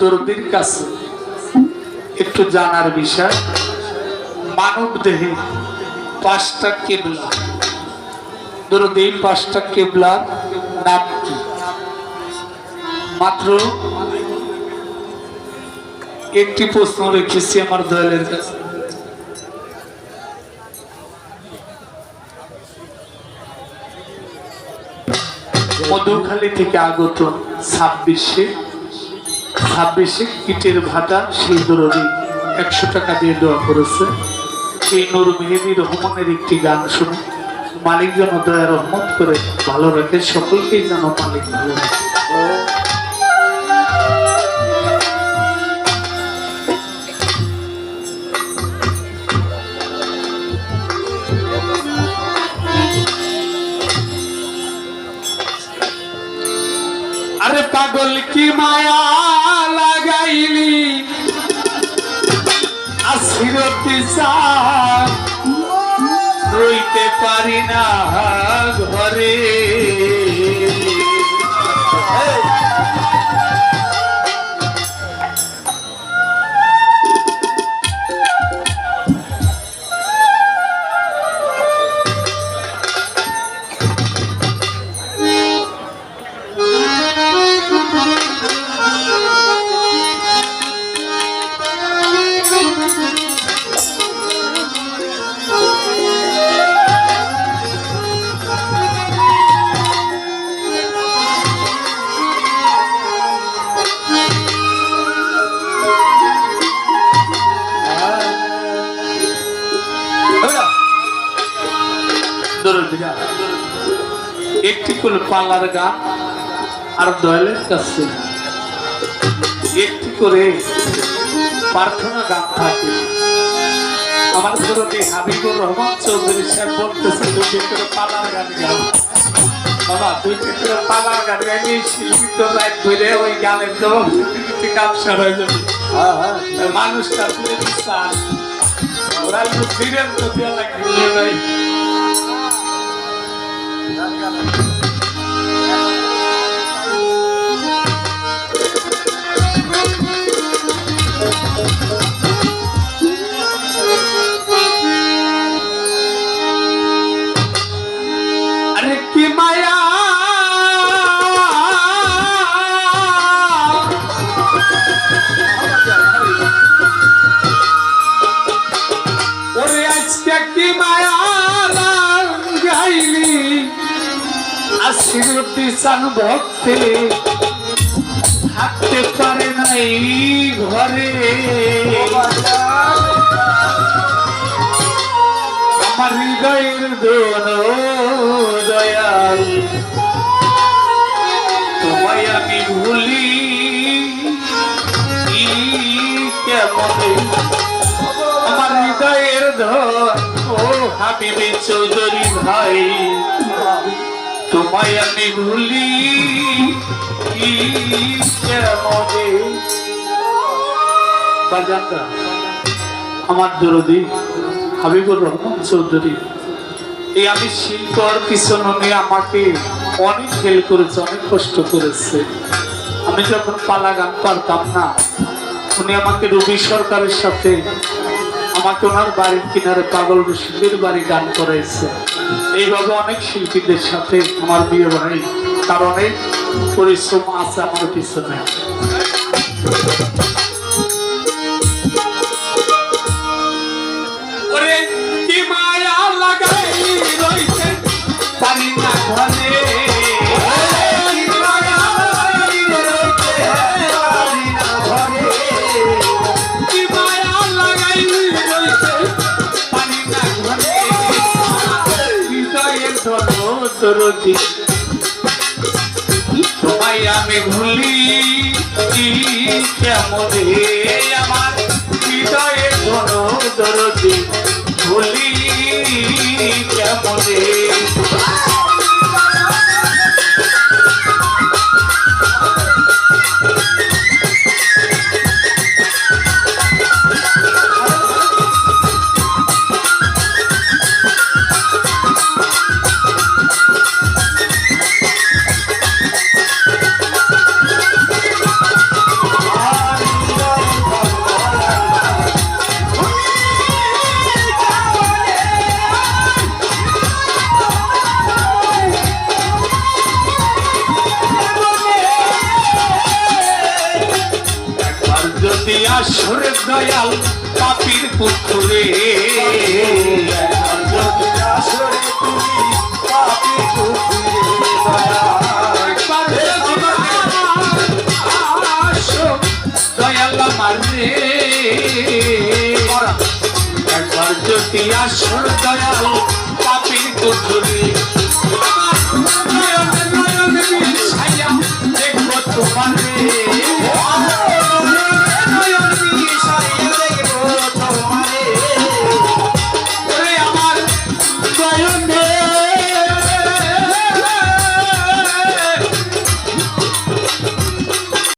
দরদির কাছে। একটু জানার বিষয়, মানব দেহে পাঁচটা কেবলা। এই পাঁচটা কেবলার নাম কি? মাত্র একটি প্রশ্ন রেখেছি আমার দয়ালের কাছে। মধুখালী থেকে আগত ছাব্বিশে ছাব্বিশে কিটের ভাটা, সেই দরদি একশো টাকা দিয়ে দেওয়া করেছে। এই নুর মেহেদি রহমানের একটি গান শুনে মালিক যেন দয়া রহমত করে ভালো রাখে, সকলকেই যেন মালিক ভালো রাখে। আরে পাগল কি মায়া? আসিরতি চাপ রইতে পারি না ঘরে। দরদিরা একটি কুল পালার গান আর দয়ালের কাছে। একটি করে প্রার্থনা গান থাকে। আমার দরদি হাবিবুর রহমান চৌধুরী সাহেব বলতেছে দুটি করে পালার গান গান বাবা দুইটি করে পালার গান গাইলে শিল্পী তো রাত ধরে ওই গানের জবাব কাপসার হয়ে যাবে। মানুষটা তুলে দিচ্ছান ওরা একটু ফিরেন তো দেওয়া লাগবে ভাই আরে কি মায়া ওরে আজকে কি মায়া গাইলি আশীর্বাদ চান ভক্তে। থাকতে পারে নাই ঘরে। আমার হৃদয়ের দোন দয়াল, তোমায় আমি ভুলি কেমনে? আমার হৃদয়ের ধন ও হাবিবি চৌধুরী ভাই তোমায় আমি ভুলি আমার দরদি, হাবিবুর রহমান চৌধুরী, এই আমি শিল্পর পিছনে নিয়ে আমাকে অনেক হেল্প করেছে, অনেক কষ্ট করেছে। আমি যখন পালা গান পারতাম না, উনি আমাকে রবি সরকারের সাথে আমাকে ওনার বাড়ির কিনারে পাগল রশিদের বাড়ি গান করাইছে। এইভাবে অনেক শিল্পীদের সাথে আমার বিয়ে ভাই কারণে পরিশ্রম আছে আমার পিছনে। ধর্মতরতি তোমায় আমি ভুলি কেমন আমার হৃদয়ে কোনো দরদি ভুলি কেমনে আসুর দয়াল পাপির পুত্রে। দয়াল মারে একবার যদি আসুর দয়াল পাপির পুত্রে। দেখব তোমার